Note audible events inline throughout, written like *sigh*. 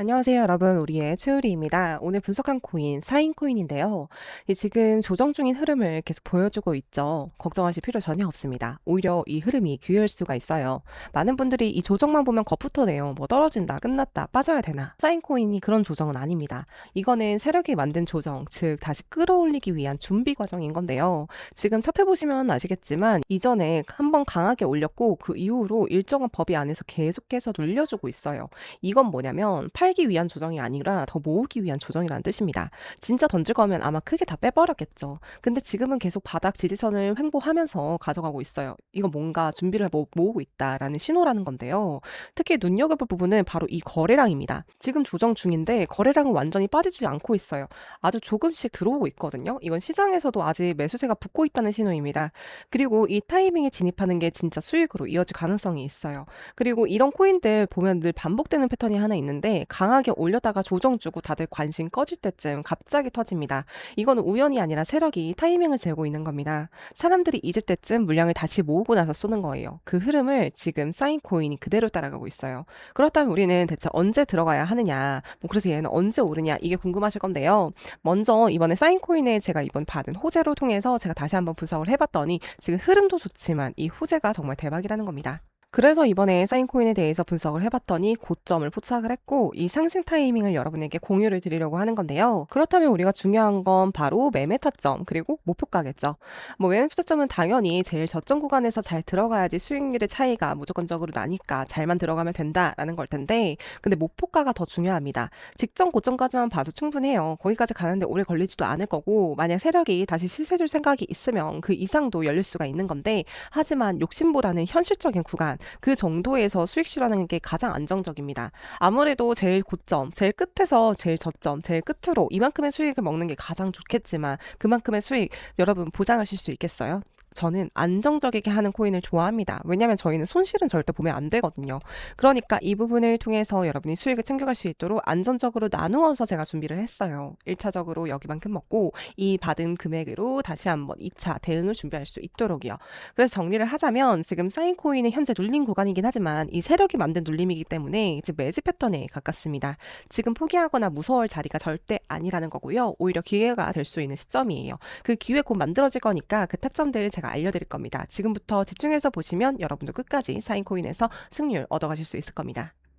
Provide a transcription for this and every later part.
안녕하세요, 여러분. 우리의 최우리입니다. 오늘 분석한 코인, 사인코인인데요. 이 지금 조정 중인 흐름을 계속 보여주고 있죠. 걱정하실 필요 전혀 없습니다. 오히려 이 흐름이 기회일 수가 있어요. 많은 분들이 이 조정만 보면 겁부터 내요. 뭐 떨어진다, 끝났다, 빠져야 되나. 사인코인이 그런 조정은 아닙니다. 이거는 세력이 만든 조정, 즉 다시 끌어올리기 위한 준비 과정인 건데요. 지금 차트 보시면 아시겠지만 이전에 한번 강하게 올렸고 그 이후로 일정한 범위 안에서 계속해서 눌려주고 있어요. 이건 뭐냐면 팔기 위한 조정이 아니라 더 모으기 위한 조정이라는 뜻입니다. 진짜 던질 거면 아마 크게 다 빼버렸겠죠. 근데 지금은 계속 바닥 지지선을 횡보하면서 가져가고 있어요. 이건 뭔가 준비를 모, 모으고 있다라는 신호라는 건데요. 특히 눈여겨볼 부분은 바로 이 거래량입니다. 지금 조정 중인데 거래량은 완전히 빠지지 않고 있어요. 아주 조금씩 들어오고 있거든요. 이건 시장에서도 아직 매수세가 붙고 있다는 신호입니다. 그리고 이 타이밍에 진입하는 게 진짜 수익으로 이어질 가능성이 있어요. 그리고 이런 코인들 보면 늘 반복되는 패턴이 하나 있는데 강하게 올렸다가 조정 주고 다들 관심 꺼질 때쯤 갑자기 터집니다. 이거는 우연이 아니라 세력이 타이밍을 재고 있는 겁니다. 사람들이 잊을 때쯤 물량을 다시 모으고 나서 쏘는 거예요. 그 흐름을 지금 사인 코인이 그대로 따라가고 있어요. 그렇다면 우리는 대체 언제 들어가야 하느냐? 뭐 그래서 얘는 언제 오르냐? 이게 궁금하실 건데요. 먼저 이번에 사인 코인에 제가 이번 받은 호재로 통해서 제가 다시 한번 분석을 해봤더니 지금 흐름도 좋지만 이 호재가 정말 대박이라는 겁니다. 그래서 이번에 사인코인에 대해서 분석을 해봤더니 고점을 포착을 했고 이 상승 타이밍을 여러분에게 공유를 드리려고 하는 건데요. 그렇다면 우리가 중요한 건 바로 매매 타점 그리고 목표가겠죠. 뭐 매매 타점은 당연히 제일 저점 구간에서 잘 들어가야지 수익률의 차이가 무조건적으로 나니까 잘만 들어가면 된다라는 걸 텐데 근데 목표가가 더 중요합니다. 직전 고점까지만 봐도 충분해요. 거기까지 가는데 오래 걸리지도 않을 거고 만약 세력이 다시 시세 줄 생각이 있으면 그 이상도 열릴 수가 있는 건데 하지만 욕심보다는 현실적인 구간 그 정도에서 수익 실현하는 게 가장 안정적입니다. 아무래도 제일 고점, 제일 끝에서 제일 저점, 제일 끝으로 이만큼의 수익을 먹는 게 가장 좋겠지만 그만큼의 수익 여러분 보장하실 수 있겠어요? 저는 안정적이게 하는 코인을 좋아합니다. 왜냐하면 저희는 손실은 절대 보면 안 되거든요. 그러니까 이 부분을 통해서 여러분이 수익을 챙겨갈 수 있도록 안전적으로 나누어서 제가 준비를 했어요. 1차적으로 여기만큼 먹고 이 받은 금액으로 다시 한번 2차 대응을 준비할 수 있도록이요. 그래서 정리를 하자면 지금 사인 코인은 현재 눌림 구간이긴 하지만 이 세력이 만든 눌림이기 때문에 이제 매지 패턴에 가깝습니다. 지금 포기하거나 무서워할 자리가 절대 아니라는 거고요. 오히려 기회가 될 수 있는 시점이에요. 그 기회 곧 만들어질 거니까 그 타점들을 제가 알려드릴 겁니다. 지금부터 집중해서 보시면 여러분도 끝까지 사인코인에서 승률 얻어가실 수 있을 겁니다.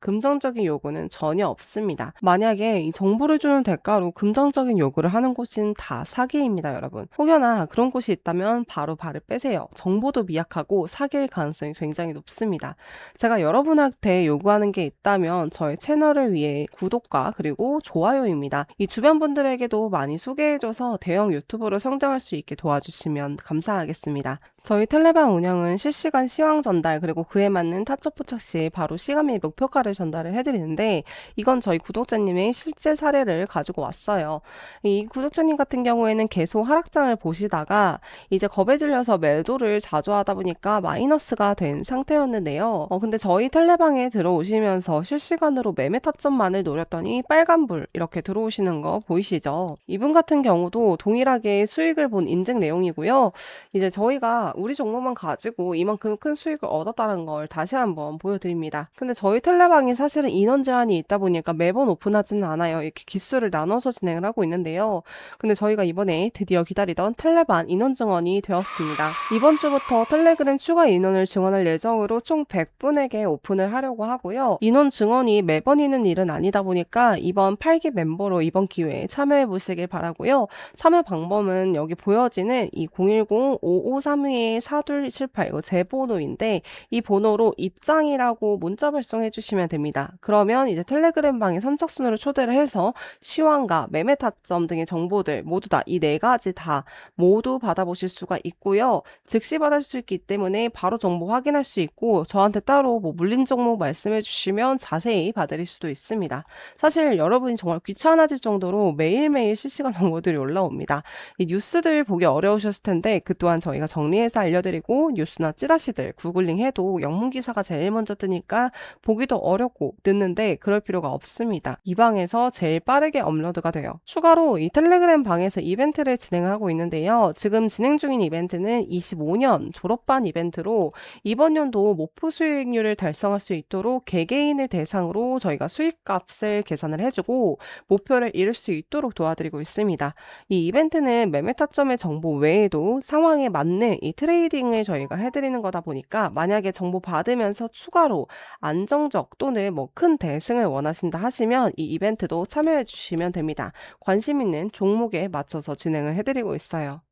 금전적인 요구는 전혀 없습니다. 만약에 이 정보를 주는 대가로 금전적인 요구를 하는 곳은 다 사기입니다, 여러분. 혹여나 그런 곳이 있다면 바로 발을 빼세요. 정보도 미약하고 사기일 가능성이 굉장히 높습니다. 제가 여러분한테 요구하는 게 있다면 저희 채널을 위해 구독과 그리고 좋아요입니다. 이 주변 분들에게도 많이 소개해줘서 대형 유튜버로 성장할 수 있게 도와주시면 감사하겠습니다. 저희 텔레방 운영은 실시간 시황 전달 그리고 그에 맞는 타점 포착 시 바로 시간 및 목표가 효과를 전달을 해드리는데 이건 저희 구독자님의 실제 사례를 가지고 왔어요. 이 구독자님 같은 경우에는 계속 하락장을 보시다가 이제 겁에 질려서 매도를 자주 하다 보니까 마이너스가 된 상태였는데요. 어, 근데 저희 텔레방에 들어오시면서 실시간으로 매매 타점만을 노렸더니 빨간불 이렇게 들어오시는 거 보이시죠? 이분 같은 경우도 동일하게 수익을 본 인증 내용이고요. 이제 저희가 우리 종목만 가지고 이만큼 큰 수익을 얻었다는 걸 다시 한번 보여드립니다. 근데 저희 텔레 방이 사실은 인원 제한이 있다 보니까 매번 오픈하지는 않아요. 이렇게 기수를 나눠서 진행을 하고 있는데요. 근데 저희가 이번에 드디어 기다리던 텔레반 인원 증원이 되었습니다. 이번 주부터 텔레그램 추가 인원을 증원할 예정으로 총 100분에게 오픈을 하려고 하고요. 인원 증원이 매번 있는 일은 아니다 보니까 이번 8기 멤버로 이번 기회에 참여해 보시길 바라고요. 참여 방법은 여기 보여지는 이 010-5532-4278 이거 제 번호인데 이 번호로 입장이라고 문자 발송해 주시면 됩니다. 그러면 이제 텔레그램 방에 선착순으로 초대를 해서 시황과 매매 타점 등의 정보들 모두 다 이 네 가지 다 모두 받아보실 수가 있고요. 즉시 받을 수 있기 때문에 바로 정보 확인할 수 있고 저한테 따로 뭐 물린 종목 말씀해 주시면 자세히 봐드릴 수도 있습니다. 사실 여러분이 정말 귀찮아질 정도로 매일매일 실시간 *laughs* 정보들이 올라옵니다. 이 뉴스들 보기 어려우셨을 텐데 그 또한 저희가 정리해서 알려드리고 뉴스나 찌라시들 구글링 해도 영문 기사가 제일 먼저 뜨니까 보기도 어렵고 늦는데 그럴 필요가 없습니다. 이 방에서 제일 빠르게 업로드가 돼요. 추가로 이 텔레그램 방에서 이벤트를 진행하고 있는데요. 지금 진행 중인 이벤트는 25년 졸업반 이벤트로 이번 연도 목표 수익률을 달성할 수 있도록 개개인을 대상으로 저희가 수익값을 계산을 해주고 목표를 이룰 수 있도록 도와드리고 있습니다. 이 이벤트는 매매 타점의 정보 외에도 상황에 맞는 이 트레이딩을 저희가 해드리는 거다 보니까 만약에 정보 받으면서 추가로 안정적 또는 뭐 큰 대승을 원하신다 하시면 이 이벤트도 참여해 주시면 됩니다. 관심 있는 종목에 맞춰서 진행을 해드리고 있어요.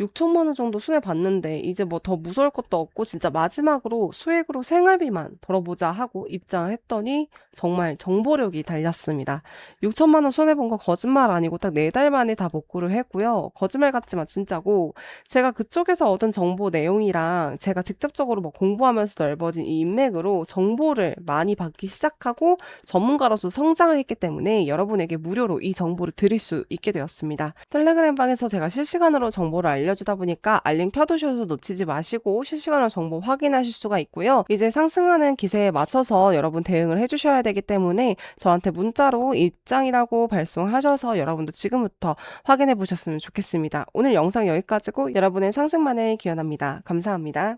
6천만 원 정도 손해 봤는데 이제 뭐 더 무서울 것도 없고 진짜 마지막으로 소액으로 생활비만 벌어보자 하고 입장을 했더니 정말 정보력이 달렸습니다. 6천만 원 손해 본 거 거짓말 아니고 딱 네 달 만에 다 복구를 했고요. 거짓말 같지만 진짜고 제가 그쪽에서 얻은 정보 내용이랑 제가 직접적으로 뭐 공부하면서 넓어진 이 인맥으로 정보를 많이 받기 시작하고 전문가로서 성장을 했기 때문에 여러분에게 무료로 이 정보를 드릴 수 있게 되었습니다. 텔레그램 방에서 제가 실시간으로 정보를 알려주다 보니까 알림 켜두셔서 놓치지 마시고 실시간으로 정보 확인하실 수가 있고요. 이제 상승하는 기세에 맞춰서 여러분 대응을 해주셔야 되기 때문에 저한테 문자로 입장이라고 발송하셔서 여러분도 지금부터 확인해 보셨으면 좋겠습니다. 오늘 영상 여기까지고 여러분의 상승만을 기원합니다. 감사합니다.